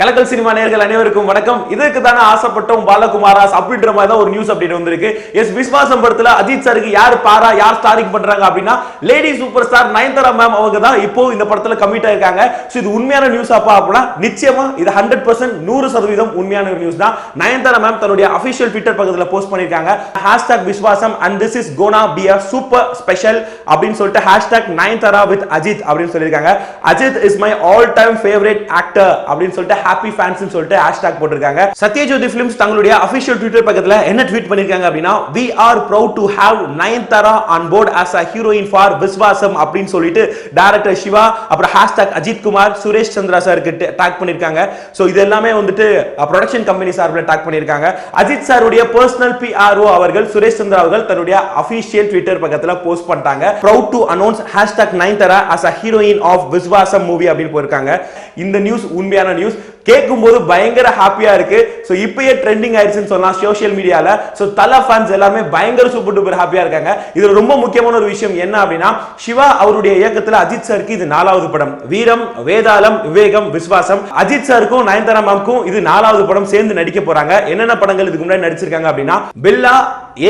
கலக்கல் cinema நேர்கள் அனைவருக்கும் வணக்கம். இதுக்கு தானே ஆசைப்பட்டோம் பாலகுமாராஸ் அப்படின்ற மாதிரி தான் ஒரு நியூஸ் அப்டேட் வந்திருக்கு. எஸ் விஸ்வாசம் படத்துல அஜித் சாருக்கு யார் பாரா யார் ஸ்டாரிங் பண்றாங்க அப்படின்னா lady super star Nayanthara ma'am அவங்க தான் இப்போ இந்த படத்துல கமிட் ஆயிருக்காங்க. ஸோ இது உண்மையான நியூஸ் அப்பா அப்படின்னா நிச்சயமா இது ஹண்ட்ரட் பர்சன்ட் நூறு சதவீதம் உண்மையான நியூஸ் தான். நயன்தாரா மேம் தன்னுடைய அபிஷியல் ட்விட்டர் பக்கத்துல போஸ்ட் பண்ணிருக்காங்க hashtag Viswasam and this is gonna be a super special அப்படின்னு சொல்லிட்டு ஹேஷ்டாக் நயன்தாரா வித் அஜித் அப்படின்னு சொல்லியிருக்காங்க. Ajith is my all time favourite actor அப்படின்னு சொல்லிட்டு ஹாப்பி ஃபேன்ஸ்னு சொல்லிட்டு ஹேஷ்டாக் போட்டிருக்காங்க. சத்யஜோதி ஃபிலிம்ஸ் தங்களுடைய அஃபிஷியல் ட்விட்டர் பக்கத்தில் என்ன ட்வீட் பண்ணிருக்காங்க அப்படின்னா we are proud to have Nayanthara on board as a heroine for Viswasam அப்படின்னு சொல்லிட்டு டைரக்டர் சிவா அப்புறம் ஹேஷ்டாக் அஜித் குமார் சுரேஷ் சந்திரா சாருக்கு டாக் பண்ணிருக்காங்க. ஸோ இது எல்லாமே வந்துட்டு ப்ரொடக்ஷன் கம்பெனி சார்பில் டாக் பண்ணிருக்காங்க. அஜித் சாருடைய பர்சனல் பிஆர்ஓ அவர்கள் சுரேஷ் சந்திரா அவர்கள் தன்னுடைய அஃபிஷியல் ட்விட்டர் பக்கத்தில் போஸ்ட் பண்ணிட்டாங்க. Proud to announce hashtag Nayanthara as a heroine of Viswasam movie அப்படின்னு போயிருக்காங்க இந்த நியூஸ் உண்மையான நியூஸ் கேட்கும் போது பயங்கர ஹாப்பியா இருக்கு. சோ இப்பயே ட்ரெண்டிங் ஆயிடுச்சுன்னு சொல்லலாம் சோஷியல் மீடியால சோ தல ஃபேன்ஸ் எல்லாமே பயங்கர சூப்பர் டூப்பர் ஹாப்பியா இருக்காங்க. இதுல ரொம்ப முக்கியமான ஒரு விஷயம் என்ன அப்படின்னா சிவா அவருடைய இயக்கத்துல அஜித் சாருக்கு இது நாலாவது படம். வீரம் வேதாளம் விவேகம் விஸ்வாசம். அஜித் சாருக்கும் நயன்தாரா மேம்க்கும் இது நாலாவது படம் சேர்ந்து நடிக்க போறாங்க. என்னென்ன படங்கள் இதுக்கு முன்னாடி நடிச்சிருக்காங்க அப்படின்னா பில்லா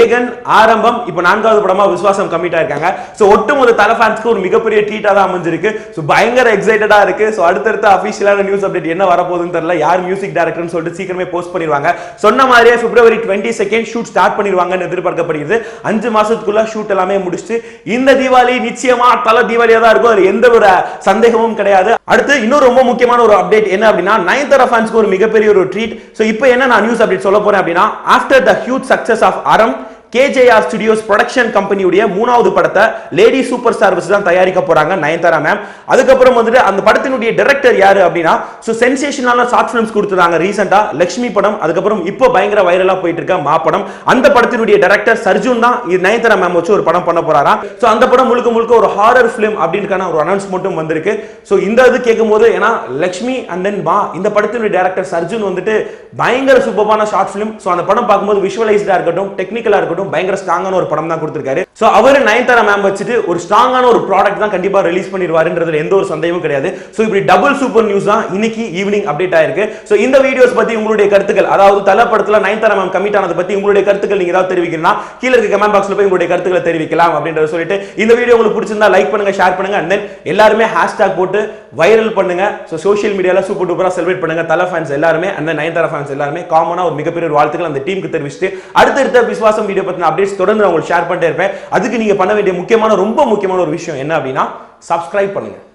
ஏகன் ஆரம்பம் இப்போ நான்காவது படமா விஸ்வாசம் கம்மிட்டா இருக்காங்க சோ ஒட்டுமொத்த தல ஃபேன்ஸ்க்கு ஒரு மிகப்பெரிய ட்ரீட்டா தான் அமைஞ்சிருக்கு. ஸோ பயங்கர எக்ஸைட்டடா இருக்கு. ஸோ அடுத்தடுத்த அபிஷியலான நியூஸ் அப்டேட் என்ன போகுதுன்னு தெரியல. யார் மியூசிக் டேரக்டர்னு சொல்லிட்டு சீக்கிரமே போஸ்ட் பண்ணிடுவாங்க. சொன்ன மாதிரியே February twenty second shoot start பண்ணிடுவாங்கன்னு எதிர்பார்க்கப்படுகிறது. அஞ்சு மாசத்துக்குள்ள ஷூட் எல்லாமே முடிச்சுட்டு இந்த தீபாவளி நிச்சயமா தல தீபாவளியா தான் இருக்கும் எந்த ஒரு சந்தேகமும் கிடையாது. அடுத்து இன்னொரு ரொம்ப முக்கியமான ஒரு அப்டேட் என்ன அப்படின்னா நயன்தாரா ஃபேன்ஸ்க்கு ஒரு மிகப்பெரிய ஒரு ட்ரீட் ஸோ இப்போ என்ன நான் நியூஸ் அப்டேட் சொல்ல போறேன் அப்படின்னா after the huge success of Aram KJR studios production கம்பெனியுடைய மூணாவது படத்தை லேடி சூப்பர் ஸ்டார் வச்சு தான் தயாரிக்க போறாங்க நயன்தாரா மேம் அதுக்கப்புறம் வந்துட்டு அந்த படத்தினுடைய டைரக்டர் யாரு அப்படின்னா ஸோ சென்சேஷனான ஷார்ட் ஃபிலிம்ஸ் கொடுத்துருக்காங்க ரீசெண்டா லக்ஷ்மி படம் அதுக்கப்புறம் இப்போ பயங்கர வைரலா போயிட்டு இருக்க மா படம். அந்த படத்தினுடைய டைரக்டர் சர்ஜுன் தான் இது நயன்தாரா மேம் வச்சு ஒரு படம் பண்ண போறாரா. ஸோ அந்த படம் முழுக்க முழுக்க ஒரு ஹாரர் ஃபிலிம் அப்படின்னுக்கான ஒரு அனௌன்ஸ்மெண்ட்டும் வந்திருக்கு. ஸோ இந்த இது கேட்கும்போது ஏன்னா லக்ஷ்மி அண்ட் தென் மா இந்த படத்தினுடைய டைரக்டர் சர்ஜுன் வந்துட்டு பயங்கர சூப்பரான ஷார்ட் ஃபிலிம் ஸோ அந்த படம் பார்க்கும்போது விஷுவலைஸ்டா இருக்கட்டும் டெக்னிக்கலாக இருக்கட்டும் இருக்கட்டும் பயங்கர ஸ்ட்ராங்கான ஒரு படம் தான் கொடுத்திருக்காரு. ஸோ அவர் நயன்தாரா மேம் வச்சுட்டு ஒரு ஸ்ட்ராங்கான ஒரு ப்ராடக்ட் தான் கண்டிப்பா ரிலீஸ் பண்ணிடுவாருன்றதுல எந்த ஒரு சந்தேகமும் கிடையாது. ஸோ இப்படி டபுள் சூப்பர் நியூஸ் தான் இன்னைக்கு ஈவினிங் அப்டேட் ஆயிருக்கு. சோ இந்த வீடியோஸ் பத்தி உங்களுடைய கருத்துக்கள் அதாவது தல படத்தில் நயன்தாரா மேம் கமிட் ஆனதை பத்தி உங்களுடைய கருத்துக்கள் நீங்க ஏதாவது தெரிவிக்கணும்னா கீழே இருக்க கமெண்ட் பாக்ஸில் போய் உங்களுடைய கருத்துக்களை தெரிவிக்கலாம் அப்படின்றத சொல்லிட்டு இந்த வீடியோ உங்களுக்கு பிடிச்சிருந்தா லைக் பண்ணுங்க ஷேர் பண்ணுங்க அண்ட் தென் எல்லாருமே ஹேஷ்டாக் போட்டு வைரல் பண்ணுங்க. ஸோ சோஷியல் மீடியாவில் சூப்பர் டூப்பரா செலிப்ரேட் பண்ணுங்க. தலை ஃபேன்ஸ் எல்லாருமே அந்த நயன்தாரா ஃபேன்ஸ் எல்லாருமே காமனா ஒரு மிகப்பெரிய ஒரு வாழ்த்துக்கள் அந்த டீமுக்கு தெரிவிச்சுட்டு அடுத்தடுத்த விஸ்வாசம் வீடியோ பற்றின அப்டேட்ஸ் தொடர்ந்து நான் உங்களுக்கு ஷேர் பண்ணிட்டே இருப்பேன். அதுக்கு நீங்க பண்ண வேண்டிய முக்கியமான ரொம்ப முக்கியமான ஒரு விஷயம் என்ன அப்படின்னா சப்ஸ்கிரைப் பண்ணுங்கள்